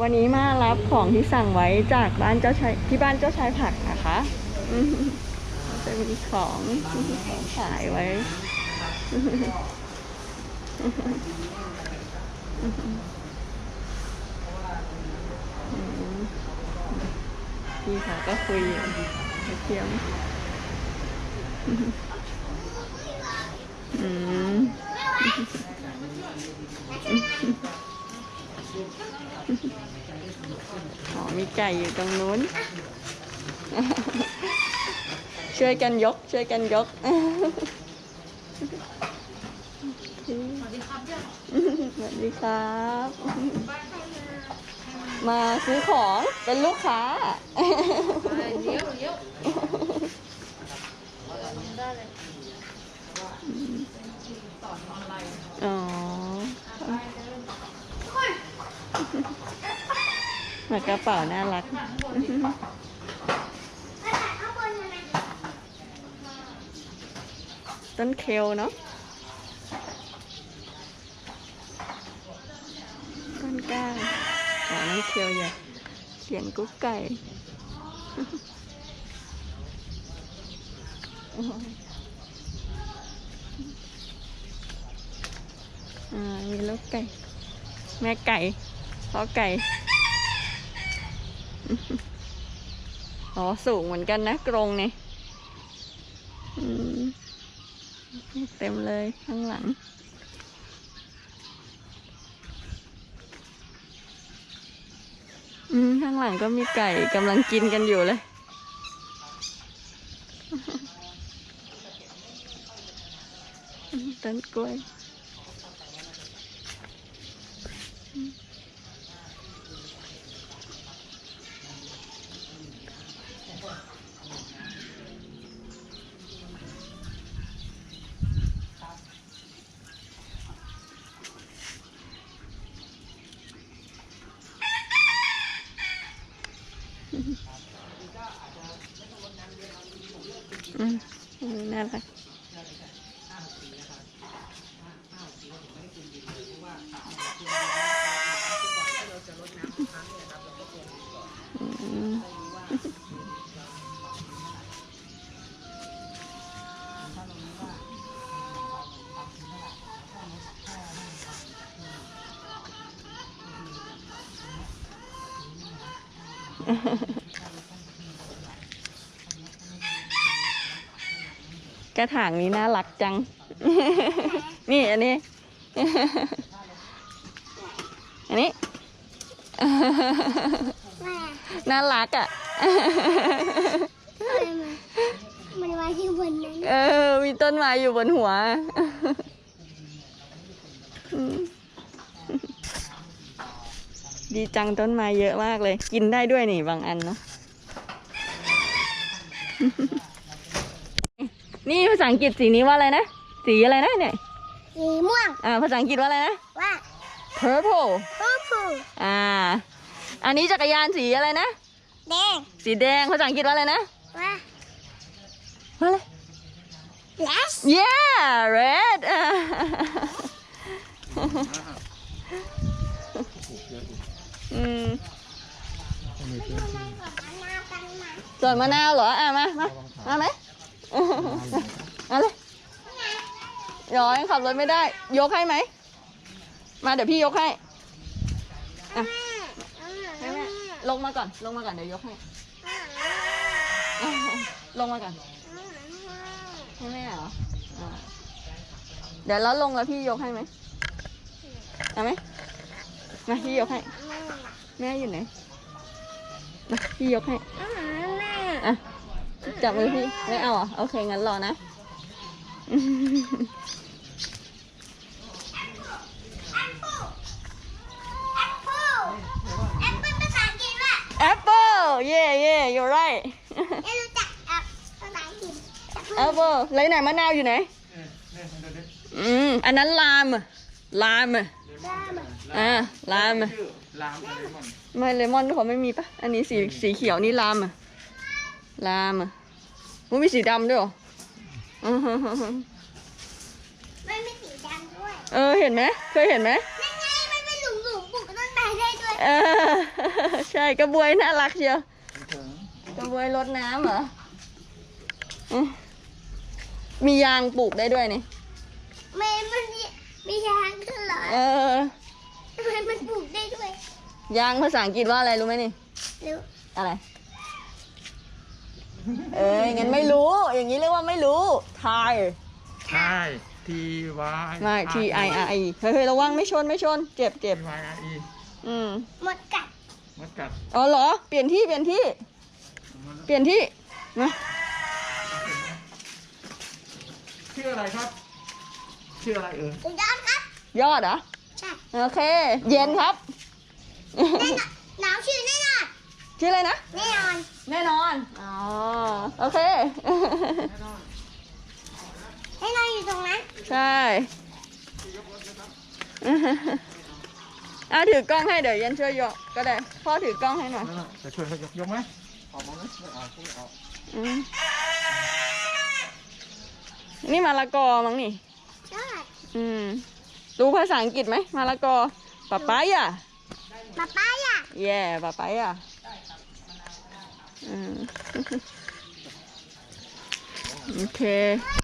วันนี้มารับของที่สั่งไว้จากบ้านเจ้าชายที่บ้านเจ้าชายผักนะคะจะมีของของขายไว้พี่เขาก็คุยเทียมอืม อ๋อมี ไก่อยู่ตรงนู้น ช่วยกันยก ช่วยกันยกสวัสดีครับมาซื้อของเป็นลูกค้าเลี้ยวเลี้ยวได้เลยอ๋อ มากระเป๋าน่ารัก ต้นเคลเนาะ ต้นกล้าอ๋อนั่นเคลใหญ่เขียนกุ๊กไก่อ่ามีลูกไก่ แม่ไก่พ่อไก่ อ๋อสูงเหมือนกันนะกรงเนี่ยเต็มเลยข้างหลัง อืมข้างหลังก็มีไก่กำลังกินกันอยู่เลย ต้นกล้วย อืมน่ารักอืมก ระถางนี้น่ารักจัง นี่อันนี้ อันนี้ น่ารักอะ มันไว้ที่บนนั้น เออ มีต้นไม้อยู่บนหัวดีจังต้นไม้เยอะมากเลย กินได้ด้วยนี่บางอันเนาะ นี่ภาษาอังกฤษสีนี้ว่าอะไรนะ สีอะไรนะเนี่ย สีม่วง อ่า ภาษาอังกฤษว่าอะไรนะ ว่า purple พอผูอ่า อันนี้จักรยานสีอะไรนะ แดง สีแดง ภาษาอังกฤษว่าอะไรนะ ว่า ว่าอะไร flash Yeah, red. อืมส่วนมะนาวเหรอ อะมา มา มาไหม มาเลยย้อยขับรถไม่ได้ ยกให้ไหม มาเดี๋ยวพี่ยกให้อะให้แม่ลงมาก่อน ลงมาก่อนเดี๋ยวยกให้ ลงมาก่อนให้แม่เหรออ่าเดี๋ยวแล้วลงแล้วพี่ยกให้ไหมเอาไหมมาพี่ยกให้ แม่อยู่ไหนมาพี่ยกให้อะ จับมือพี่ ไม่เอาอะโอเค งั้นรอนะ Apple yeah yeah you're right Apple แล้วไหนมะนาวอยู่ไหน อืม อันนั้นลามอะลามอะอ่าลามอะชื่อลามอะไมันไม่เลมอนเขาไม่มีปะ อันนี้สีสีเขียวนี่ลามอะลามอะ มันมีสีดำด้วยเหรออือฮึฮึฮึไม่มีสีดำด้วยเออเห็นไหมเคยเห็นไหมนั่นไงมันเป็นหลุมหลุมๆปลูกต้นไม้ได้ด้วยเออ ใช่กระบวยน่ารักเชียวถึงกระบวยรดน้ำเหรออืมมียางปลูกได้ด้วยนี่ไม่มันมีมียางขึ้นเหรอเออทำไมมันปลูกได้ด้วย ยางภาษาอังกฤษว่าอะไรรู้ไหมนี่หรืออะไร เอ้ยงั้นไม่รู้ อย่างนี้เรียกว่าไม่รู้ tire ใช่ทีวายไม่ T I R E เฮ้ยเฮ้ยระวังไม่ชนไม่ชน เจ็บเจ็บทีวายอีอืมหมดกัดมดกัดอ๋อเหรอ เปลี่ยนที่เปลี่ยนที่ เปลี่ยนที่มาชื่ออะไรครับ ชื่ออะไรเออสุดยอดครับ ยอดเหรอ ใช่ โอเค เย็นครับ แน่นอนหนาวชื่อแน่นอน ชื่ออะไรนะ แน่นอนแน่นอน อ๋อ โอเค แน่นอนอยู่ตรงนั้นใช่อะถือกล้องให้เดี๋ยวเย็นช่วยยกก็ได้ พ่อถือกล้องให้หน่อยนั่นน่ะจะช่วยเขายกยกไหมออกมาไหมไม่ออกไม่ออกอืมนี่มาละกอมั้งนี่ใช่อืม รู้ภาษาอังกฤษไหมมาละกอปะปายอะ ป๊าป้าอะ แย่ปะปายอะอืม โอเค